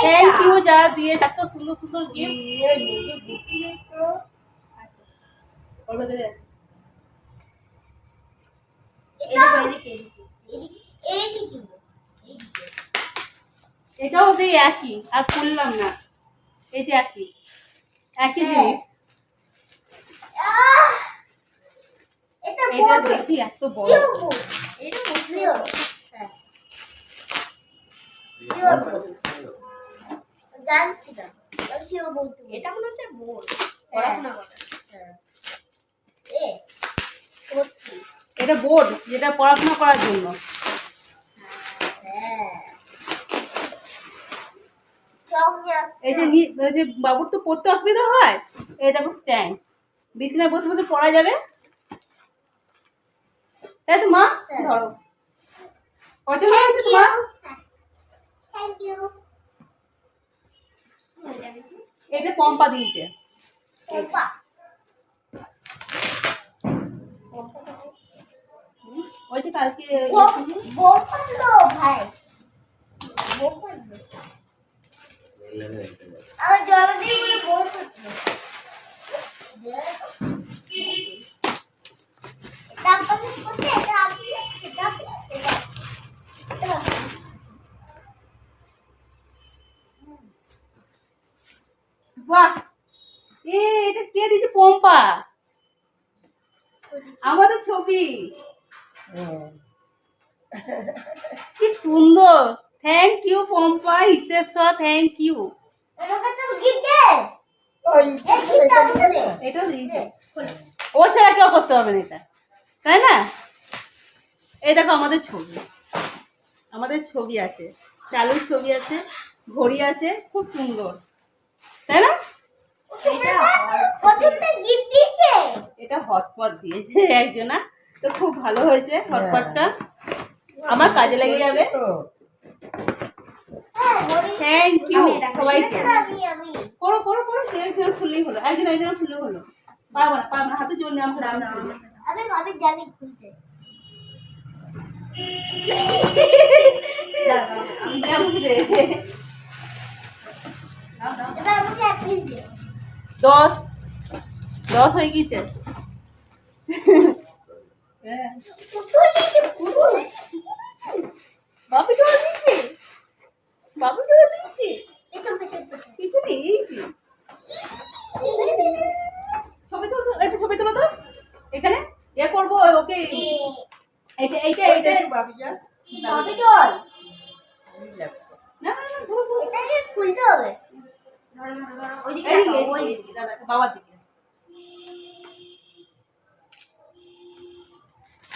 Thank you যারা দিয়ে এত সুন্দর সুন্দর এটাও সেই একই আর খুললাম না। এই যে একই। একই জিনিস। এটা দেখি এত বড়। জানছি না শিও বলতে এটা মনে হচ্ছে পড়াশোনা হ্যাঁ। এটা বোর্ড যেটা পড়াশোনা করার জন্য। হ্যাঁ এই যে এই যে বাবুর তো পড়তে অসুবিধা হয়? এটা দেখো স্ট্যান্ড বিছানায় বসে বসে পড়া যাবে? তাই তো মা হ্যাঁ। ধরো। পছন্দ হয়েছে তোমার? থ্যাংক ইউ এটা পম্পা দিয়েছে। ওই যে কালকে বোপালো ভাই বোপালো আমার জল দিয়ে বলে বোপালো তারপরে কোথায় এটা আপনি এটা এটা এটা বাহ এ এটা কে দিয়েছে পম্পা। আমাদের ছবি। কি সুন্দর। Thank you Pampa Hiteshwar thank you ও ছাড়া কেউ করতে না এটা। তাই না? এই দেখো আমাদের ছবি। আমাদের ছবি আছে। চালুর ছবি আছে। ঘড়ি আছে। খুব সুন্দর। তাই না? দিয়েছে এটা হটপট দিয়েছে একজনা। তো খুব ভালো হয়েছে হটপটটা আমার কাজে লেগে যাবে। হ্যাঁ থ্যাংক ইউ সবাইকে করো করো করো সে একজন খুললেই হলো। একজন একজন খুললে হলো। পারব না পারব না হাতে জোর নেই আমাকে আমি আমি জানি খুলতে। আমি রে দশ। দশ হয়ে গেছে। বাবু জল দিচ্ছি বাবু জল দিচ্ছি কিছু দিয়েছি ছবি তুলো একটা ছবি তুলো তো। এখানে? এ করব ওকে। এইটা এইটা এইটা। বাবি জল না না না ধরো, ধরো। এটাকে খুলতে হবে। বাবার দিকে।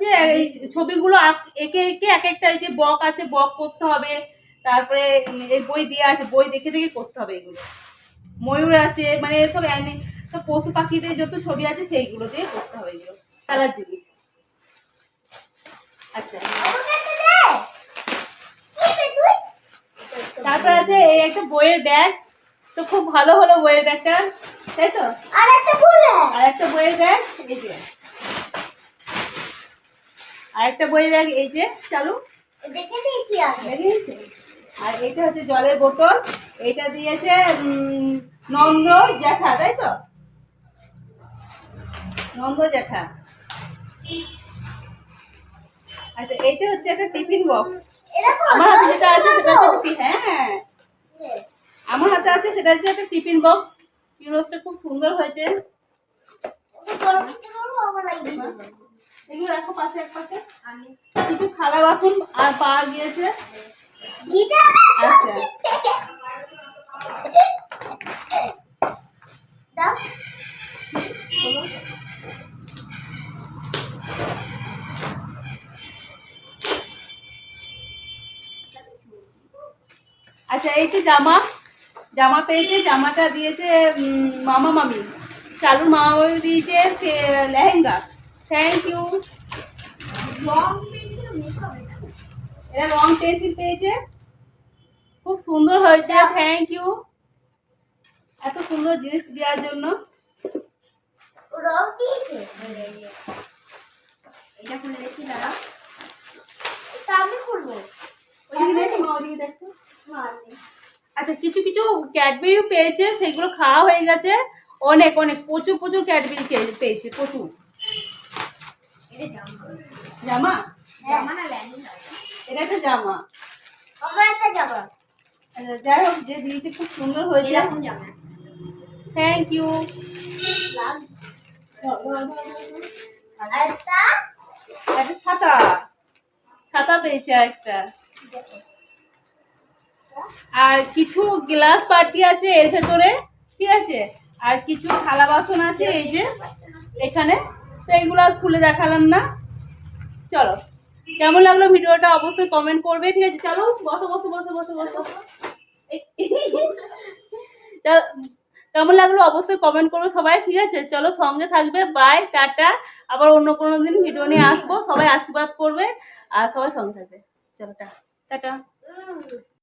হচ্ছে এই ছবিগুলো একে একে এক একটা এই যে বক আছে বক করতে হবে তারপরে এই বই দেওয়া আছে বই দেখে দেখে করতে হবে এগুলো। ময়ূর আছে মানে সব সব পশু পাখিদের যত ছবি আছে সেইগুলো দিয়ে করতে হবে এগুলো খেলার জিনিস আচ্ছা? তারপর আছে এই একটা বইয়ের ব্যাগ তো খুব ভালো হলো বইয়ের ব্যাগটা তাই তো? আর একটা ফুল আর একটা বইয়ের ব্যাগ এই যে। আর বই ব্যাগ এই যে চালু। দেখে দিয়েছি। আর এটা হচ্ছে জলের বোতল এটা দিয়েছে নন্দ জ্যাঠা তাই তো? নন্দ জ্যাঠা। আচ্ছা এইটা হচ্ছে একটা টিফিন বক্স। আমার হাতে যেটা আছে সেটা হচ্ছে হ্যাঁ। আমার হাতে আছে সেটা হচ্ছে একটা টিফিন বক্স। পিরোজটা খুব সুন্দর হয়েছে। এগুলো রাখো পাশে এক পাশে। কিছু থালা বাসন আর পাওয়া গিয়েছে। আচ্ছা। আচ্ছা এই তো জামা জামা পেয়েছে জামাটা দিয়েছে মামা মামি। চালুর মামি দিয়েছে লেহেঙ্গা। থ্যাংক ইউ রং এরা রং পেন্সিল পেয়েছে। খুব সুন্দর হয়েছে। থ্যাংক ইউ এত সুন্দর জিনিস দেওয়ার জন্য। এটা খুলে দেখি দাঁড়া আমি খুলবো। আচ্ছা কিছু কিছু ক্যাডবেরিও পেয়েছে। সেগুলো খাওয়া হয়ে গেছে। অনেক অনেক প্রচুর প্রচুর ক্যাডবেরি পেয়েছে প্রচুর। জামা? জামা জামা না এটা একটা জামা। আমার একটা যাবা আচ্ছা, যাই হোক যে দিয়েছে খুব সুন্দর হয়েছে। এরকম জামা। থ্যাংক ইউ আর একটা? ছাতা। ছাতা পেয়েছে একটা। আর কিছু গ্লাস পার্টি আছে এর ভেতরে। ঠিক আছে? আর কিছু থালা বাসন আছে এই যে। এখানে তো এইগুলো আর খুলে দেখালাম না। চলো, কেমন লাগল ভিডিওটা অবশ্যই কমেন্ট করবে, ঠিক আছে? চলো, বসো বসো বসো বসো বসো কেমন লাগল অবশ্যই কমেন্ট করো সবাই, ঠিক আছে? চলো, সঙ্গে থাকবে বাই টাটা। আবার অন্য কোনো দিন ভিডিও নিয়ে আসব, সবাই আশীর্বাদ করবে, আর সবাই সঙ্গে থাকবে। চলো, টা, টাটা।